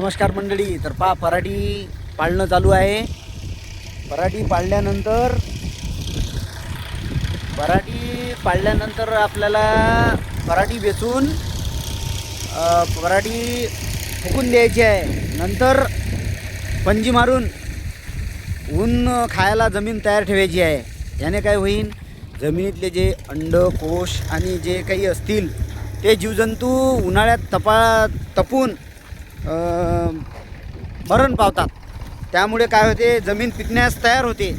नमस्कार मंडळी तर पा पराठी पाळणं चालू आहे. पराठी पाळल्यानंतर पराठी पाळल्यानंतर आपल्याला पराठी वेचून पराठी फुकून द्यायची आहे. नंतर पंजी मारून ऊन खायला जमीन तयार ठेवायची आहे. याने काय होईल जमिनीतले जे अंड कोश आणि जे काही असतील ते जीवजंतू उन्हाळ्यात तपा तपून अ, मरण पावतात. त्यामुळे काय होते जमीन पिकण्यास तयार होते.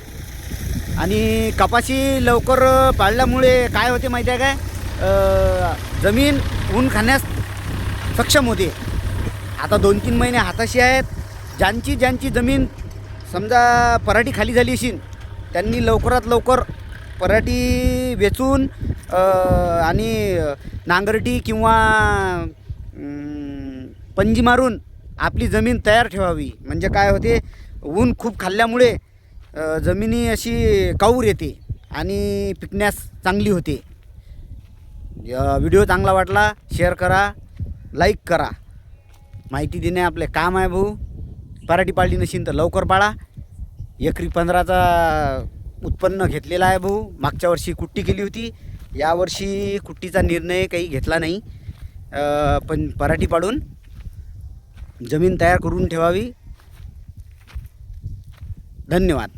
आणि कपाशी लवकर पाळल्यामुळे काय होते माहिती आहे काय? जमीन ऊन खाण्यास सक्षम होते. आता दोन तीन महिने हाताशी आहेत. ज्यांची ज्यांची जमीन समजा पराठी खाली झाली असेल त्यांनी लवकरात लवकर पराठी वेचून आणि नांगरटी किंवा पंजी मारून आपली जमीन तयार ठेवावी. म्हणजे काय होते ऊन खूप खाल्ल्यामुळे जमिनी अशी काऊर येते आणि पिकण्यास चांगली होते. व्हिडिओ चांगला वाटला शेअर करा लाईक करा. माहिती देणे आपले काम आहे भाऊ. पराठी पाळली नशीन तर लवकर पाळा एकरी पंधराचा उत्पन्न घेतलेला आहे भाऊ. मागच्या वर्षी कुट्टी केली होती. यावर्षी कुट्टीचा निर्णय काही घेतला नाही. पण पराठी पाडून जमीन तयार करून ठेवावी. धन्यवाद.